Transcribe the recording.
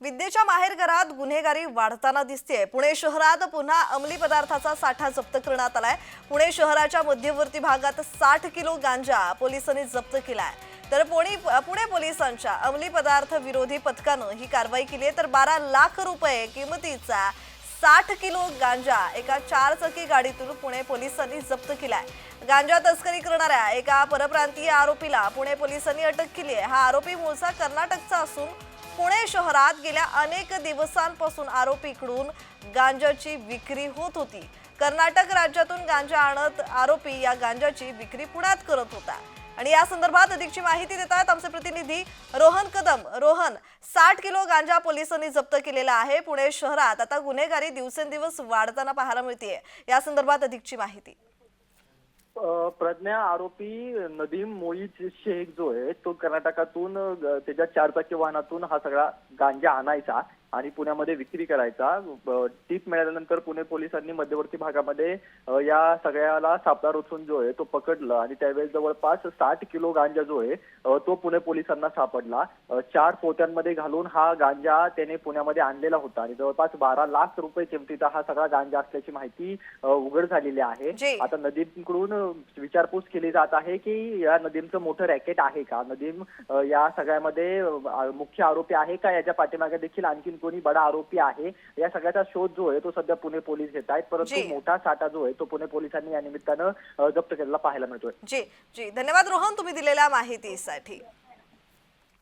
विद्येच्या माहेरघरात गुन्हेगारी वाढताना दिसतेय. पुणे शहरात पुन्हा अंमली पदार्थाचा साठा जप्त करण्यात आलाय. पुणे शहराच्या मध्यवर्ती भागात साठ किलो गांजा पोलिसांनी जप्त केलाय. तर पुणे पुणे पोलिसांच्या अंमली पदार्थ विरोधी पथकानं ही कारवाई केली आहे. तर बारा लाख रुपये किमतीचा साठ किलो गांजा एका चारचाकी गाडीतून पुणे पोलिसांनी जप्त केलाय. गांजा तस्करी करणाऱ्या एका परप्रांतीय आरोपीला पुणे पोलिसांनी अटक केली आहे. हा आरोपी मूळचा कर्नाटकचा असून पुणे शहरात गेल्या अनेक दिवसांपासून आरोपीकडून गांजाची विक्री होत होती. कर्नाटक राज्यातून गांजा आणत आरोपी या गांजाची विक्री पुण्यात करत होता. आणि या संदर्भात अधिकची माहिती देत आहेत आमचे प्रतिनिधी रोहन कदम. रोहन साठ किलो गांजा पोलिसांनी जप्त केलेला आहे पुणे शहरात. आता गुन्हेगारी दिवसेंदिवस वाढताना पाहायला मिळते या संदर्भात अधिकची माहिती. प्रज्ञा आरोपी नदीम मोईज शेख जो आहे तो कर्नाटकातून त्याच्या चारचाकी वाहनातून हा सगळा गांजा आणायचा. आणि पुण्यामध्ये विक्री करायचा. टीप मिळाल्यानंतर पुणे पोलिसांनी मध्यवर्ती भागामध्ये या सगळ्याला सापळा रचून जो आहे तो पकडलं आणि त्यावेळेस जवळपास साठ किलो गांजा जो आहे तो पुणे पोलिसांना सापडला. चार पोत्यांमध्ये घालून हा गांजा त्याने पुण्यामध्ये आणलेला होता आणि जवळपास बारा लाख रुपये किमतीचा हा सगळा गांजा असल्याची माहिती उघड झालेली आहे. आता नदीमकडून विचारपूस केली जात आहे की या नदीमचं मोठं रॅकेट आहे का? नदीम या सगळ्यामध्ये मुख्य आरोपी आहे का? याच्या पाठीमागे देखील आणखीन कोणी बडा आरोपी आहे. या सगळ्याचा शोध जो आहे तो सध्या पुणे पोलीस घेत आहेत. परंतु. मोठा साठा जो आहे तो पुणे पोलिसांनी या निमित्तानं जप्त केलेला पाहायला मिळतोय. जी जी. धन्यवाद रोहन तुम्ही दिलेल्या माहितीसाठी.